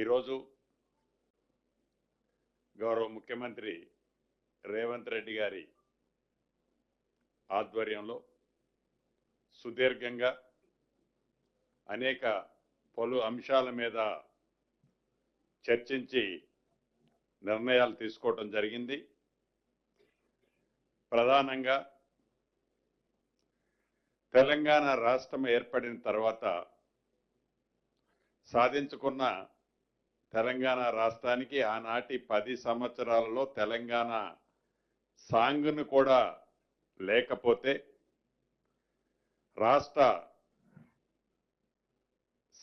ఈరోజు గౌరవ ముఖ్యమంత్రి రేవంత్ రెడ్డి గారి ఆధ్వర్యంలో సుదీర్ఘంగా అనేక పలు అంశాల మీద చర్చించి నిర్ణయాలు తీసుకోవటం జరిగింది. ప్రధానంగా తెలంగాణ రాష్ట్రం ఏర్పడిన తర్వాత సాధించుకున్న తెలంగాణ రాష్ట్రానికి ఆనాటి పది సంవత్సరాలలో తెలంగాణ సాంగ్ను కూడా లేకపోతే రాష్ట్ర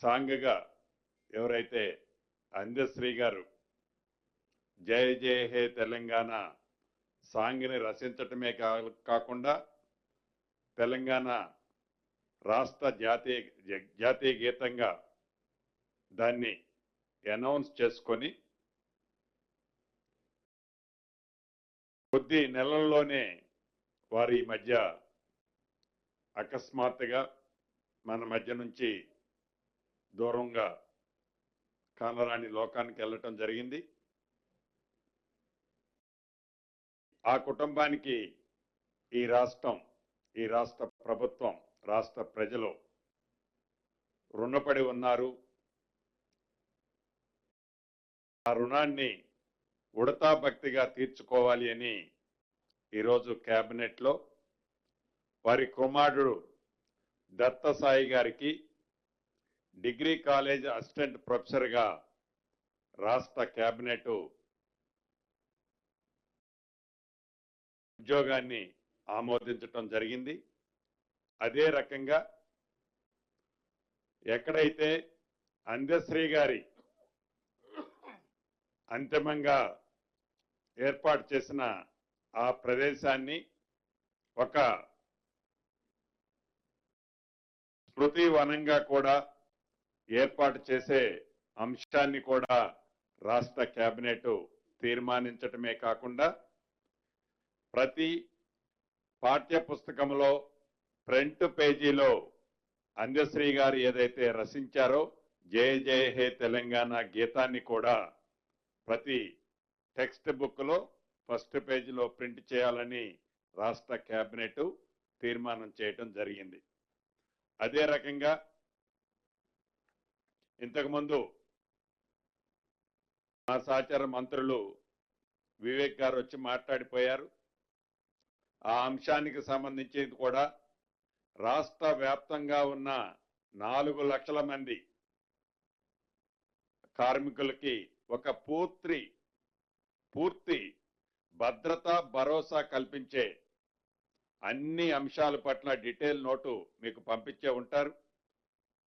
సాంగ్గా ఎవరైతే అందశ్రీ గారు జయ జయ హే తెలంగాణ సాంగ్ని రచించటమే కా- కాకుండా తెలంగాణ రాష్ట్ర జాతీయ జాతీయ గీతంగా దాన్ని అనౌన్స్ చేసుకొని కొద్ది నెలల్లోనే వారి మధ్య అకస్మాత్తుగా మన మధ్య నుంచి దూరంగా కానరాని లోకానికి వెళ్ళటం జరిగింది. ఆ కుటుంబానికి ఈ రాష్ట్రం ఈ రాష్ట్ర ప్రభుత్వం రాష్ట్ర ప్రజలు రుణపడి ఉన్నారు. ఆ రుణాన్ని ఉడతా భక్తిగా తీర్చుకోవాలి అని ఈరోజు క్యాబినెట్లో వారి కుమారుడు దత్తసాయి గారికి డిగ్రీ కాలేజ్ అసిస్టెంట్ ప్రొఫెసర్గా రాష్ట్ర క్యాబినెట్ ఉద్యోగాన్ని ఆమోదించటం జరిగింది. అదే రకంగా ఎక్కడైతే అందశ్రీ గారి అంతిమంగా ఏర్పాటు చేసిన ఆ ప్రదేశాన్ని ఒక స్మృతి వనంగా కూడా ఏర్పాటు చేసే అంశాన్ని కూడా రాష్ట్ర కేబినెట్ తీర్మానించటమే కాకుండా ప్రతి పాఠ్య పుస్తకంలో ఫ్రంట్ పేజీలో అందశ్రీ గారు ఏదైతే రచించారో జయ జయ హే తెలంగాణ గీతాన్ని కూడా ప్రతి టెక్స్ట్ బుక్లో ఫస్ట్ పేజీలో ప్రింట్ చేయాలని రాష్ట్ర కేబినెట్ తీర్మానం చేయటం జరిగింది. అదే రకంగా ఇంతకుముందు మా సహచార మంత్రులు వివేక్ గారు వచ్చి మాట్లాడిపోయారు. ఆ అంశానికి సంబంధించి కూడా రాష్ట్ర వ్యాప్తంగా ఉన్న నాలుగు లక్షల మంది కార్మికులకి ఒక పూర్తి పూర్తి భద్రత భరోసా కల్పించే అన్ని అంశాల పట్ల డీటెయిల్ నోటు మీకు పంపించే ఉంటారు.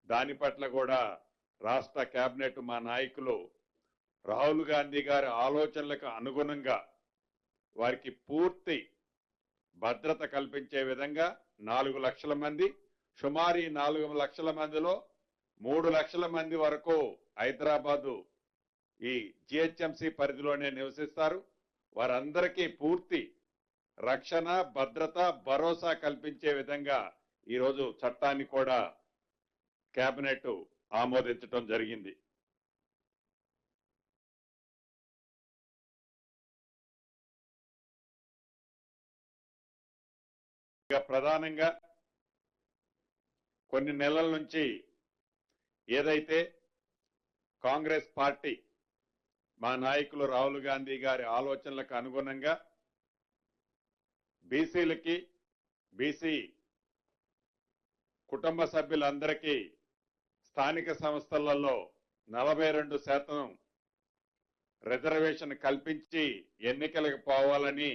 దాని పట్ల కూడా రాష్ట్ర కేబినెట్ మా నాయకులు రాహుల్ గాంధీ గారి ఆలోచనలకు అనుగుణంగా వారికి పూర్తి భద్రత కల్పించే విధంగా నాలుగు లక్షల మంది సుమారు ఈ నాలుగు లక్షల మందిలో మూడు లక్షల మంది వరకు హైదరాబాదు ఈ జిహెచ్ఎంసీ పరిధిలోనే నివసిస్తారు. వారందరికీ పూర్తి రక్షణ భద్రత భరోసా కల్పించే విధంగా ఈరోజు చట్టాన్ని కూడా కేబినెట్ ఆమోదించడం జరిగింది. ఇక ప్రధానంగా కొన్ని నెలల నుంచి ఏదైతే కాంగ్రెస్ పార్టీ మా నాయకులు రాహుల్ గాంధీ గారి ఆలోచనలకు అనుగుణంగా బీసీలకి బీసీ కుటుంబ సభ్యులందరికీ స్థానిక సంస్థలలో నలభై రెండు శాతం రిజర్వేషన్ కల్పించి ఎన్నికలకు పోవాలని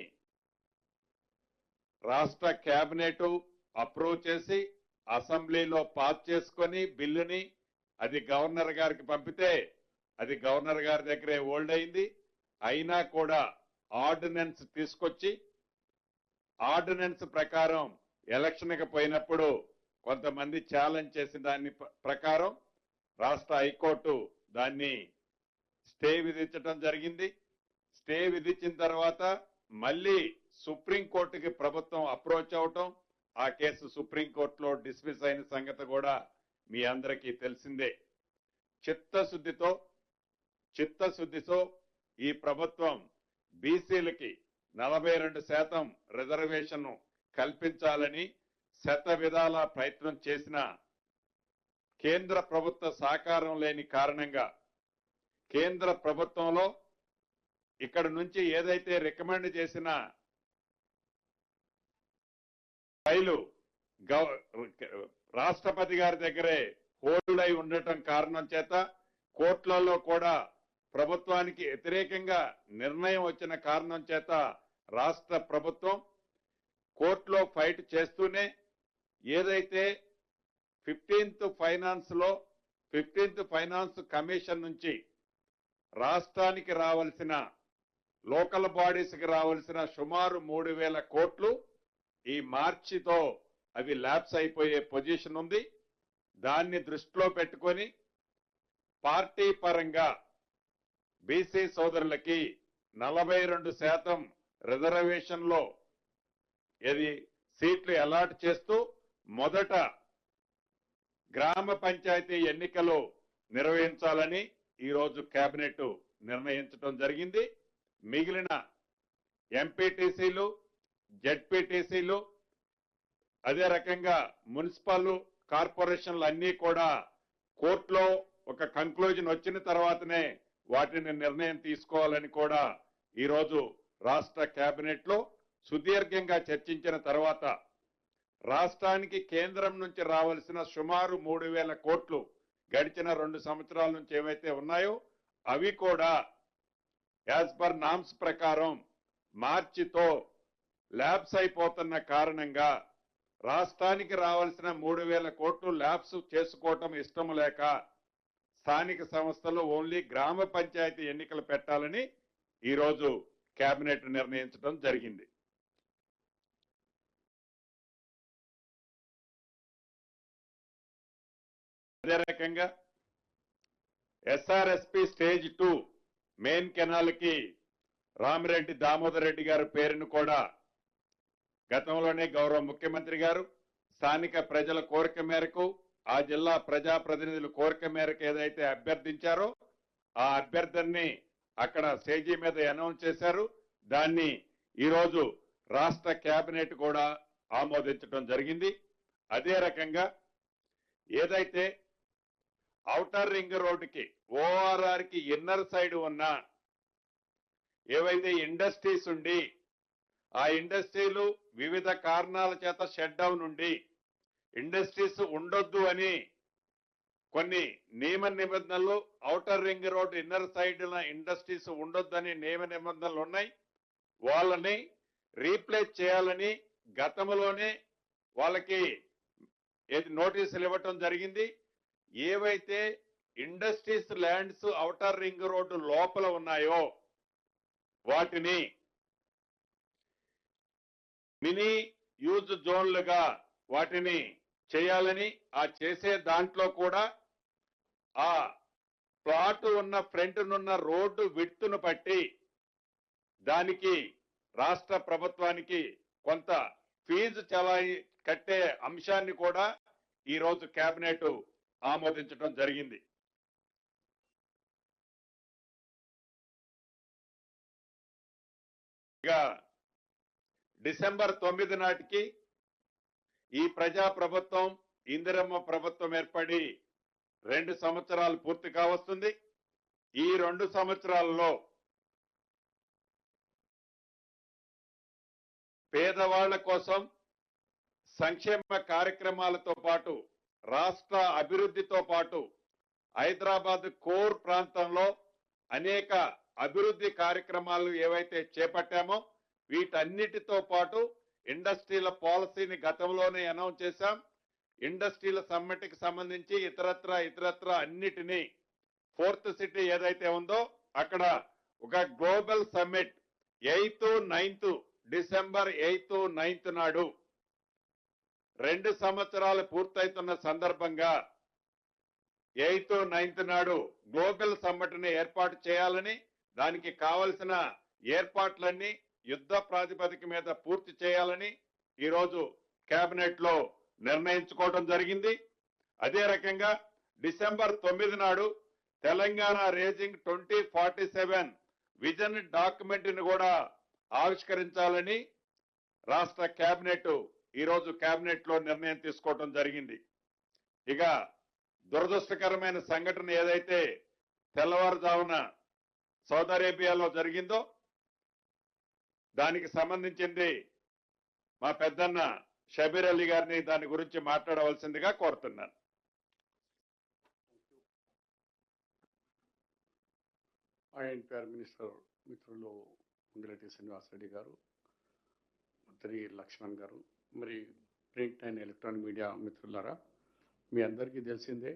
రాష్ట్ర కేబినెట్ అప్రూవ్ చేసి అసెంబ్లీలో పాస్ చేసుకొని బిల్లుని అది గవర్నర్ గారికి పంపితే అది గవర్నర్ గారి దగ్గరే ఓల్డ్ అయింది. అయినా కూడా ఆర్డినెన్స్ తీసుకొచ్చి ఆర్డినెన్స్ ప్రకారం ఎలక్షన్కి పోయినప్పుడు కొంతమంది ఛాలెంజ్ చేసిన దాని ప్రకారం రాష్ట్ర హైకోర్టు దాన్ని స్టే విధించడం జరిగింది. స్టే విధించిన తర్వాత మళ్ళీ సుప్రీంకోర్టుకి ప్రభుత్వం అప్రోచ్ అవటం ఆ కేసు సుప్రీంకోర్టులో డిస్మిస్ అయిన సంగతి కూడా మీ అందరికీ తెలిసిందే. చిత్తశుద్ధితో చిత్తశుద్ధితో ఈ ప్రభుత్వం బీసీలకి నలభై రెండు శాతం రిజర్వేషన్ కల్పించాలని శత విధాల ప్రయత్నం చేసిన కేంద్ర ప్రభుత్వ సహకారం లేని కారణంగా కేంద్ర ప్రభుత్వంలో ఇక్కడ నుంచి ఏదైతే రికమెండ్ చేసిన ఫైలు రాష్ట్రపతి గారి దగ్గరే హోల్డ్ అయి ఉండటం కారణం చేత కోర్టులలో కూడా ప్రభుత్వానికి వ్యతిరేకంగా నిర్ణయం వచ్చిన కారణం చేత రాష్ట్ర ప్రభుత్వం కోర్టులో ఫైట్ చేస్తూనే ఏదైతే ఫిఫ్టీన్త్ ఫైనాన్స్లో ఫిఫ్టీన్త్ ఫైనాన్స్ కమిషన్ నుంచి రాష్ట్రానికి రావాల్సిన లోకల్ బాడీస్కి రావాల్సిన సుమారు మూడు వేల కోట్లు ఈ మార్చితో అవి ల్యాప్స్ అయిపోయే పొజిషన్ ఉంది. దాన్ని దృష్టిలో పెట్టుకొని పార్టీ పరంగా బీసీ సోదరులకి నలభై రెండు శాతం రిజర్వేషన్లో ఇది సీట్లు అలాట్ చేస్తూ మొదట గ్రామ పంచాయతీ ఎన్నికలు నిర్వహించాలని ఈరోజు కేబినెట్ నిర్ణయించడం జరిగింది. మిగిలిన ఎంపీటీసీలు జడ్పీటీసీలు అదే రకంగా మున్సిపల్ కార్పొరేషన్లు అన్నీ కూడా కోర్టులో ఒక కంక్లూజన్ వచ్చిన తర్వాతనే వాటిని నిర్ణయం తీసుకోవాలని కూడా ఈరోజు రాష్ట్ర కేబినెట్లో సుదీర్ఘంగా చర్చించిన తర్వాత రాష్ట్రానికి కేంద్రం నుంచి రావాల్సిన సుమారు మూడు వేల కోట్లు గడిచిన రెండు సంవత్సరాల నుంచి ఏవైతే ఉన్నాయో అవి కూడా యాజ్ పర్ నామ్స్ ప్రకారం మార్చితో ల్యాబ్స్ అయిపోతున్న కారణంగా రాష్ట్రానికి రావాల్సిన మూడు వేల కోట్లు ల్యాబ్స్ చేసుకోవటం ఇష్టం లేక స్థానిక సంస్థలు ఓన్లీ గ్రామ పంచాయతీ ఎన్నికలు పెట్టాలని ఈరోజు కేబినెట్ నిర్ణయించడం జరిగింది. అదే రకంగా ఎస్ఆర్ఎస్పి స్టేజ్ టూ మెయిన్ కెనాల్కి రామిరెడ్డి దామోదర్ రెడ్డి గారి పేరును కూడా గతంలోనే గౌరవ ముఖ్యమంత్రి గారు స్థానిక ప్రజల కోరిక మేరకు ఆ జిల్లా ప్రజాప్రతినిధుల కోరిక మేరకు ఏదైతే అభ్యర్థించారో ఆ అభ్యర్థిని అక్కడ స్టేజీ మీద అనౌన్స్ చేశారు. దాన్ని ఈరోజు రాష్ట్ర కేబినెట్ కూడా ఆమోదించడం జరిగింది. అదే రకంగా ఏదైతే ఔటర్ రింగ్ రోడ్డుకి ఓఆర్ఆర్కి ఇన్నర్ సైడ్ ఉన్న ఏవైతే ఇండస్ట్రీస్ ఉండి ఆ ఇండస్ట్రీలు వివిధ కారణాల చేత షట్ డౌన్ ఉండి ఇండస్ట్రీస్ ఉండొద్దు అని కొన్ని నియమ నిబంధనలు outer ring road inner side industries ఉండొద్దని నియమ నిబంధనలు ఉన్నాయి. వాళ్ళని రీప్లేస్ చేయాలని గతంలోనే వాళ్ళకి నోటీసులు ఇవ్వటం జరిగింది. ఏవైతే industries lands outer ring road లోపల ఉన్నాయో వాటిని మినీ యూజ్ జోన్లుగా వాటిని చేయాలని ఆ చేసే దాంట్లో కూడా ఆ ప్లాట్ ఉన్న ఫ్రంట్ నున్న రోడ్డు విత్తును పట్టి దానికి రాష్ట్ర ప్రభుత్వానికి కొంత ఫీజు చలాయి కట్టే అంశాన్ని కూడా ఈరోజు కేబినెట్ ఆమోదించడం జరిగింది. ఇక డిసెంబర్ తొమ్మిది నాటికి ఈ ప్రజా ప్రభుత్వం ఇందిరమ్మ ప్రభుత్వం ఏర్పడి రెండు సంవత్సరాలు పూర్తి కావస్తుంది. ఈ రెండు సంవత్సరాల్లో పేదవాళ్ళ కోసం సంక్షేమ కార్యక్రమాలతో పాటు రాష్ట్ర అభివృద్ధితో పాటు హైదరాబాద్ కోర్ ప్రాంతంలో అనేక అభివృద్ధి కార్యక్రమాలు ఏవైతే చేపట్టామో వీటన్నిటితో పాటు ఇండస్ట్రీల పాలసీని గతంలోనే అనౌన్స్ చేశాం. ఇండస్ట్రీల సమ్మిట్కి సంబంధించి ఇతరత్ర ఇతరత్ర అన్నిటినీ ఫోర్త్ సిటీ ఏదైతే ఉందో అక్కడ ఒక global summit eighth ninth December eighth ninth నాడు రెండు సంవత్సరాలు పూర్తయితున్న సందర్భంగా ఎయిత్ నైన్త్ నాడు గ్లోబల్ సమ్మిట్ని ఏర్పాటు చేయాలని దానికి కావలసిన ఏర్పాట్లన్నీ యుద్ధ ప్రాతిపదిక మీద పూర్తి చేయాలని ఈరోజు కేబినెట్లో నిర్ణయించుకోవడం జరిగింది. అదే రకంగా డిసెంబర్ తొమ్మిది నాడు Telangana rising twenty forty seven vision డాక్యుమెంట్ని కూడా ఆవిష్కరించాలని రాష్ట్ర కేబినెట్ ఈరోజు రోజు కేబినెట్లో నిర్ణయం తీసుకోవడం జరిగింది. ఇక దురదృష్టకరమైన సంఘటన ఏదైతే తెల్లవారుజామున సౌదీ అరేబియాలో జరిగిందో దానికి సంబంధించింది మా పెద్దన్న షబీర్ అలీ గారిని దాని గురించి మాట్లాడవలసిందిగా కోరుతున్నాను. ఐఎన్పిఆర్ మినిస్టర్ మిత్రులు ముంగిరెడ్డి శ్రీనివాసరెడ్డి గారు మంత్రి లక్ష్మణ్ గారు మరి ప్రింట్ అండ్ ఎలక్ట్రానిక్ మీడియా మిత్రులారా మీ అందరికీ తెలిసిందే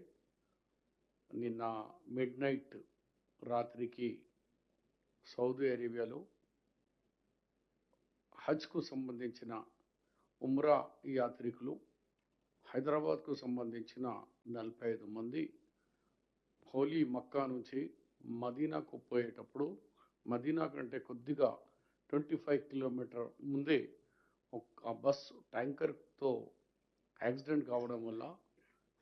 నిన్న మిడ్ నైట్ రాత్రికి సౌదీ అరేబియాలో హజ్కు సంబంధించిన ఉమ్రా యాత్రికులు హైదరాబాద్కు సంబంధించిన నలభై ఐదు మంది హోలీ మక్కా నుంచి మదీనాకు పోయేటప్పుడు మదీనా కంటే కొద్దిగా ట్వంటీ ఫైవ్ కిలోమీటర్ ముందే ఒక బస్ ట్యాంకర్తో యాక్సిడెంట్ కావడం వల్ల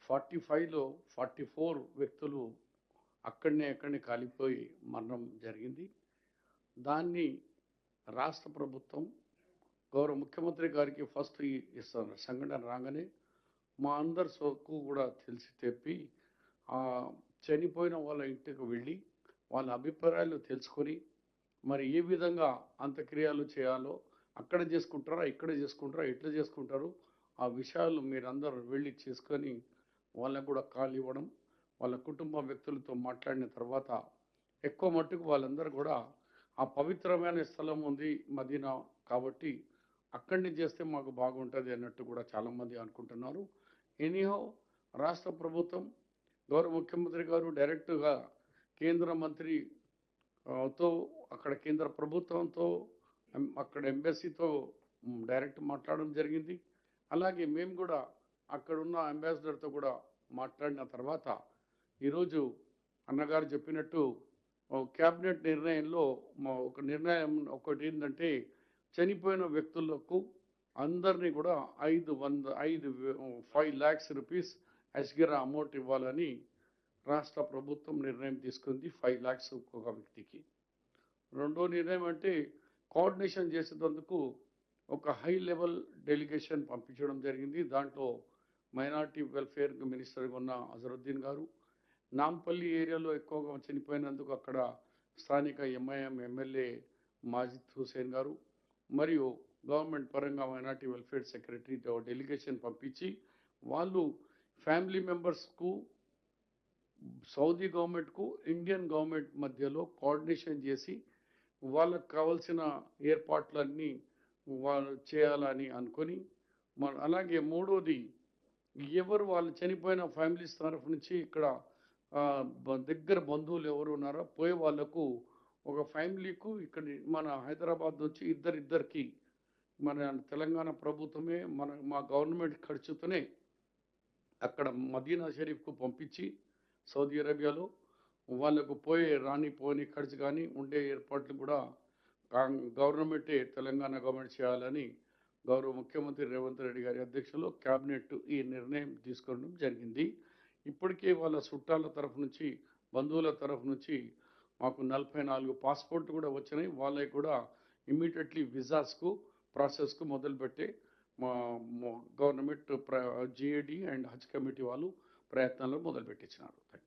ఫార్టీ ఫైవ్లో ఫార్టీ ఫోర్ వ్యక్తులు అక్కడనే అక్కడనే కాలిపోయి మరణం జరిగింది. దాన్ని రాష్ట్ర ప్రభుత్వం గౌరవ ముఖ్యమంత్రి గారికి ఫస్ట్ ఇస్తాను. సంఘటన రాగానే మా అందరి సోకు కూడా తెలిసి తెప్పి చనిపోయిన వాళ్ళ ఇంటికి వెళ్ళి వాళ్ళ అభిప్రాయాలు తెలుసుకొని మరి ఏ విధంగా అంత్యక్రియలు చేయాలో అక్కడ చేసుకుంటారా ఇక్కడ చేసుకుంటారా ఎట్లా చేసుకుంటారు ఆ విషయాలు మీరందరూ వెళ్ళి చేసుకొని వాళ్ళకు కూడా కాల్ ఇవ్వడం వాళ్ళ కుటుంబ వ్యక్తులతో మాట్లాడిన తర్వాత ఎక్కువ మట్టుకు వాళ్ళందరూ కూడా ఆ పవిత్రమైన స్థలం ఉంది మదీనా కాబట్టి అక్కడిని చేస్తే మాకు బాగుంటుంది అన్నట్టు కూడా చాలామంది అనుకుంటున్నారు. ఎనీహో రాష్ట్ర ప్రభుత్వం గౌరవ ముఖ్యమంత్రి గారు డైరెక్ట్గా కేంద్ర మంత్రి తో అక్కడ కేంద్ర ప్రభుత్వంతో అక్కడ ఎంబెసీతో డైరెక్ట్ మాట్లాడడం జరిగింది. అలాగే మేము కూడా అక్కడున్న అంబాసిడర్తో కూడా మాట్లాడిన తర్వాత ఈరోజు అన్నగారు చెప్పినట్టు క్యాబినెట్ నిర్ణయంలో మా ఒక నిర్ణయం ఒకటి ఏంటంటే చనిపోయిన వ్యక్తులకు అందరినీ కూడా ఐదు వంద ఐదు ఫైవ్ ల్యాక్స్ రూపీస్ అస్గిర అమౌంట్ ఇవ్వాలని రాష్ట్ర ప్రభుత్వం నిర్ణయం తీసుకుంది ఫైవ్ ల్యాక్స్ ఒక్కొక్క వ్యక్తికి. రెండో నిర్ణయం అంటే కోఆర్డినేషన్ చేసేటందుకు ఒక హై లెవెల్ డెలిగేషన్ పంపించడం జరిగింది. దాంట్లో మైనార్టీ వెల్ఫేర్ మినిస్టర్గా ఉన్న అజరుద్దీన్ గారు నాంపల్లి ఏరియాలో ఎక్కువగా చనిపోయినందుకు అక్కడ స్థానిక ఎంఐఎం ఎమ్మెల్యే మాజిద్ హుసేన్ గారు మరియు గవర్నమెంట్ పరంగా మైనార్టీ వెల్ఫేర్ సెక్రటరీతో డెలిగేషన్ పంపించి వాళ్ళు ఫ్యామిలీ మెంబర్స్కు సౌదీ గవర్నమెంట్కు ఇండియన్ గవర్నమెంట్ మధ్యలో కోఆర్డినేషన్ చేసి వాళ్ళకు కావాల్సిన ఏర్పాట్లన్నీ వాళ్ళు చేయాలని అనుకొని మన అలాగే మూడోది ఎవరు వాళ్ళు చనిపోయిన ఫ్యామిలీస్ తరఫు నుంచి ఇక్కడ దగ్గర బంధువులు ఎవరు ఉన్నారో పోయే వాళ్ళకు ఒక ఫ్యామిలీకు ఇక్కడ మన హైదరాబాద్ నుంచి ఇద్దరిద్దరికి మన తెలంగాణ ప్రభుత్వమే మన మా గవర్నమెంట్ ఖర్చుతోనే అక్కడ మదీనా షరీఫ్కు పంపించి సౌదీ అరేబియాలో వాళ్ళకు పోయే రాని పోని ఖర్చు కానీ ఉండే ఏర్పాట్లు కూడా గవర్నమెంటే తెలంగాణ గవర్నమెంట్ చేయాలని గౌరవ ముఖ్యమంత్రి రేవంత్ రెడ్డి గారి అధ్యక్షతలో క్యాబినెట్ ఈ నిర్ణయం తీసుకోవడం జరిగింది. ఇప్పటికే వాళ్ళ చుట్టాల తరఫు నుంచి బంధువుల తరఫు నుంచి మాకు నలభై నాలుగు పాస్పోర్ట్ కూడా వచ్చినాయి. వాళ్ళకి కూడా ఇమ్మీడియట్లీ విజాస్కు ప్రాసెస్కు మొదలుపెట్టి మా గవర్నమెంట్ ప్ర జిఏడి అండ్ హజ్ కమిటీ వాళ్ళు ప్రయత్నాలు మొదలుపెట్టించినారు.